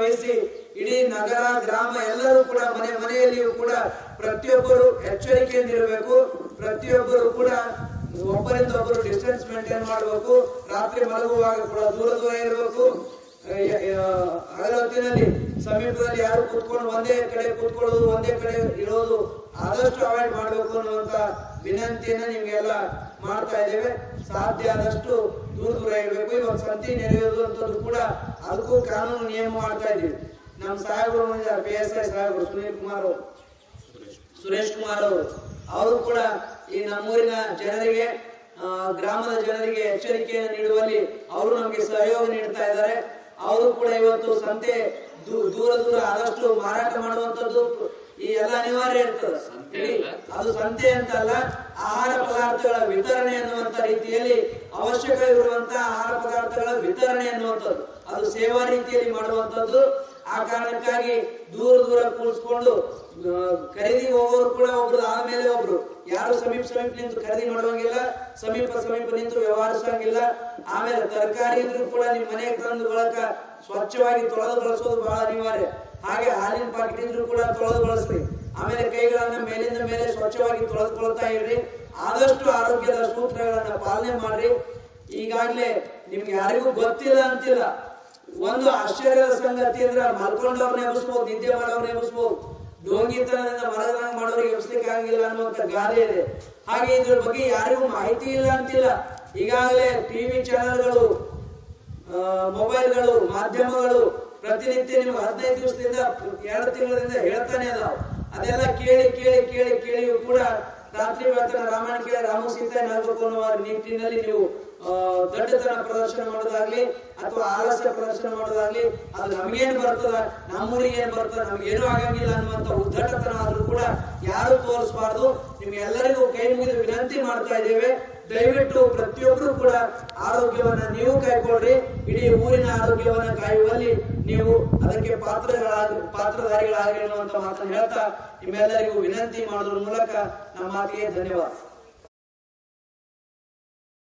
ವಹಿಸಿ ಇಡೀ ನಗರ, ಗ್ರಾಮ ಎಲ್ಲರೂ ಕೂಡ, ಮನೆ ಮನೆಯಲ್ಲಿಯೂ ಕೂಡ ಪ್ರತಿಯೊಬ್ಬರು ಎಚ್ಚರಿಕೆಯಿಂದ ಇರಬೇಕು. ಪ್ರತಿಯೊಬ್ಬರು ಕೂಡ ಒಬ್ಬರಿಂದ ಒಬ್ಬರು ಡಿಸ್ಟೆನ್ಸ್ ಮೇಂಟೈನ್ ಮಾಡಬೇಕು. ರಾತ್ರಿ ಮಲಗುವಾಗ ಕೂಡ ದೂರ ದೂರ ಇರಬೇಕು. ಹಗಲ ಹೊತ್ತಿನಲ್ಲಿ ಸಮೀಪದಲ್ಲಿ ಯಾರು ಕೂತ್ಕೊಂಡು ಒಂದೇ ಕಡೆ ಕೂತ್ಕೊಳ್ಳೋದು, ಒಂದೇ ಕಡೆ ಇರೋದು ಆದಷ್ಟು ಅವಾಯ್ಡ್ ಮಾಡಬೇಕು ಅನ್ನುವಂತ ವಿನಂತಿಯನ್ನ ನಿಮ್ಗೆಲ್ಲ ಮಾಡ್ತಾ ಇದ್ದೇವೆ. ಸಾಧ್ಯ ಆದಷ್ಟು ಸಂತಿ ಅಂತದ್ದು ಕೂಡ ಅದಕ್ಕೂ ಕಾನೂನು ನಿಯಮ ಮಾಡ್ತಾ ಇದ್ದೀವಿ ನಮ್ಮ ಸಾಹೇಬರು ಪಿ ಎಸ್ ಐ ಸಾಹೇಬರು, ಸುನೀಲ್ ಕುಮಾರ್ ಅವರು. ಸುರೇಶ್ ಕುಮಾರ್ ಅವರು. ಅವರು ಕೂಡ ಈ ನಮ್ಮೂರಿನ ಜನರಿಗೆ ಗ್ರಾಮದ ಜನರಿಗೆ ಎಚ್ಚರಿಕೆಯನ್ನು ನೀಡುವಲ್ಲಿ ಅವರು ನಮಗೆ ಸಹಯೋಗ ನೀಡ್ತಾ ಇದ್ದಾರೆ. ಅವರು ಕೂಡ ಇವತ್ತು ಸಂತೆ ದೂರ ದೂರ ಆದಷ್ಟು ಮಾರಾಟ ಮಾಡುವಂತದ್ದು ಈ ಎಲ್ಲ ಅನಿವಾರ್ಯ ಇರ್ತದೆ. ಅದು ಸಂತೆ ಅಂತಲ್ಲ, ಆಹಾರ ಪದಾರ್ಥಗಳ ವಿತರಣೆ ಅನ್ನುವಂತ ರೀತಿಯಲ್ಲಿ ಅವಶ್ಯಕ ಇರುವಂತಹ ಆಹಾರ ಪದಾರ್ಥಗಳ ವಿತರಣೆ ಅನ್ನುವಂಥದ್ದು ಅದು ಸೇವಾ ರೀತಿಯಲ್ಲಿ ಮಾಡುವಂತದ್ದು ಆ ಕಾರಣಕ್ಕಾಗಿ ದೂರ ದೂರ ಕೂಡಿಸ್ಕೊಂಡು ಖರೀದಿ ಹೋಗೋರು ಕೂಡ ಒಬ್ರು ಆದ್ಮೇಲೆ ಒಬ್ರು. ಯಾರು ಸಮೀಪ ಸಮೀಪ ನಿಂತು ಖರೀದಿ ಮಾಡುವಂಗಿಲ್ಲ, ಸಮೀಪ ಸಮೀಪ ನಿಂತು ವ್ಯವಹರಿಸಂಗಿಲ್ಲ ಆಮೇಲೆ ತರಕಾರಿ ಇದ್ರೂ ಕೂಡ ನಿಮ್ ಮನೆಗೆ ತಂದು ಬಳಕ ಸ್ವಚ್ಛವಾಗಿ ತೊಳೆದು ಬಳಸೋದು ಬಹಳ ಅನಿವಾರ್ಯ. ಹಾಗೆ ಹಾಲಿನ ಪಾಕೆಟ್ ಇದ್ರು ಕೂಡ ತೊಳೆದು ಬಳಸ್ರಿ. ಆಮೇಲೆ ಕೈಗಳನ್ನ ಮೇಲಿಂದ ಮೇಲೆ ಸ್ವಚ್ಛವಾಗಿ ತೊಳೆದುಕೊಳ್ತಾ ಇರ್ರಿ. ಆದಷ್ಟು ಆರೋಗ್ಯದ ಸೂತ್ರಗಳನ್ನ ಪಾಲನೆ ಮಾಡ್ರಿ. ಈಗಾಗ್ಲೇ ನಿಮ್ಗೆ ಯಾರಿಗೂ ಗೊತ್ತಿಲ್ಲ ಅಂತಿಲ್ಲ. ಒಂದು ಆಶ್ಚರ್ಯದ ಸಂಗತಿ ಅಂದ್ರೆ ಮಲ್ಕೊಂಡವ್ರನ್ನ ಎಬ್ಬಿಸ್ಬೋದು, ನಿದ್ದೆ ಮಾಡೋರ್ನ ಎಬ್ಬಿಸ್ಬೋದು. ಡೋಂಗಿತನದಿಂದ ಮಲಗದಂಗ ಮಾಡೋರಿಗೆ ಎಬ್ಬಿಸ್ಲಿಕ್ಕೆ ಆಗಿಲ್ಲ ಅನ್ನುವಂತ ಗಾದೆ ಇದೆ. ಹಾಗೆ ಇದ್ರ ಬಗ್ಗೆ ಯಾರಿಗೂ ಮಾಹಿತಿ ಇಲ್ಲ ಅಂತಿಲ್ಲ. ಈಗಾಗಲೇ ಟಿವಿ ಚಾನೆಲ್ಗಳು ಮೊಬೈಲ್ಗಳು ಮಾಧ್ಯಮಗಳು ಪ್ರತಿನಿತ್ಯ ನಿಮ್ಗೆ ಹದಿನೈದು ದಿವಸದಿಂದ ಎರಡು ತಿಂಗಳಿಂದ ಹೇಳ್ತಾನೆ ಅದಾವ ಅದೆಲ್ಲ ಕೇಳಿ ಕೇಳಿ ಕೇಳಿ ಕೇಳಿಯೂ ಕೂಡ ರಾತ್ರಿ ಮಾತ್ರ ರಾಮಾಯಣ ಕೇಳಿ ರಾಮ ಸೀತೆ ನಾಗಬೇಕು ಅನ್ನುವ ನಿಟ್ಟಿನಲ್ಲಿ ನೀವು ದೊಡ್ಡತನ ಪ್ರದರ್ಶನ ಮಾಡೋದಾಗ್ಲಿ ಅಥವಾ ಆಲಸ್ಯ ಪ್ರದರ್ಶನ ಮಾಡೋದಾಗ್ಲಿ, ಅದು ನಮಗೇನು ಬರ್ತದ, ನಮ್ಮೂರಿಗೆ ಏನ್ ಬರ್ತದ, ನಮ್ಗೇನು ಆಗಂಗಿಲ್ಲ ಅನ್ನುವಂತ ಉದ್ದಟತನ ಆದ್ರೂ ಕೂಡ ಯಾರು ತೋರಿಸಬಾರ್ದು. ನಿಮ್ಗೆಲ್ಲರಿಗೂ ಕೈ ಮುಗಿದು ವಿನಂತಿ ಮಾಡ್ತಾ ಇದ್ದೇವೆ. ದಯವಿಟ್ಟು ಪ್ರತಿಯೊಬ್ಬರು ಕೂಡ ಆರೋಗ್ಯವನ್ನ ನೀವು ಕಾಯ್ಕೊಳ್ರಿ. ಇಡೀ ಊರಿನ ಆರೋಗ್ಯವನ್ನ ಕಾಯುವಲ್ಲಿ ನೀವು ಅದಕ್ಕೆ ಪಾತ್ರಗಳಾಗ, ಪಾತ್ರಧಾರಿಗಳಾಗ್ರಿ ಅನ್ನುವಂತ ಮಾತನ್ನು ಹೇಳ್ತಾ ನಿಮ್ಮೆಲ್ಲರಿಗೂ ವಿನಂತಿ ಮಾಡೋದ್ರ ಮೂಲಕ ನಮ್ಮ ಮಾತಿಗೆ ಧನ್ಯವಾದ.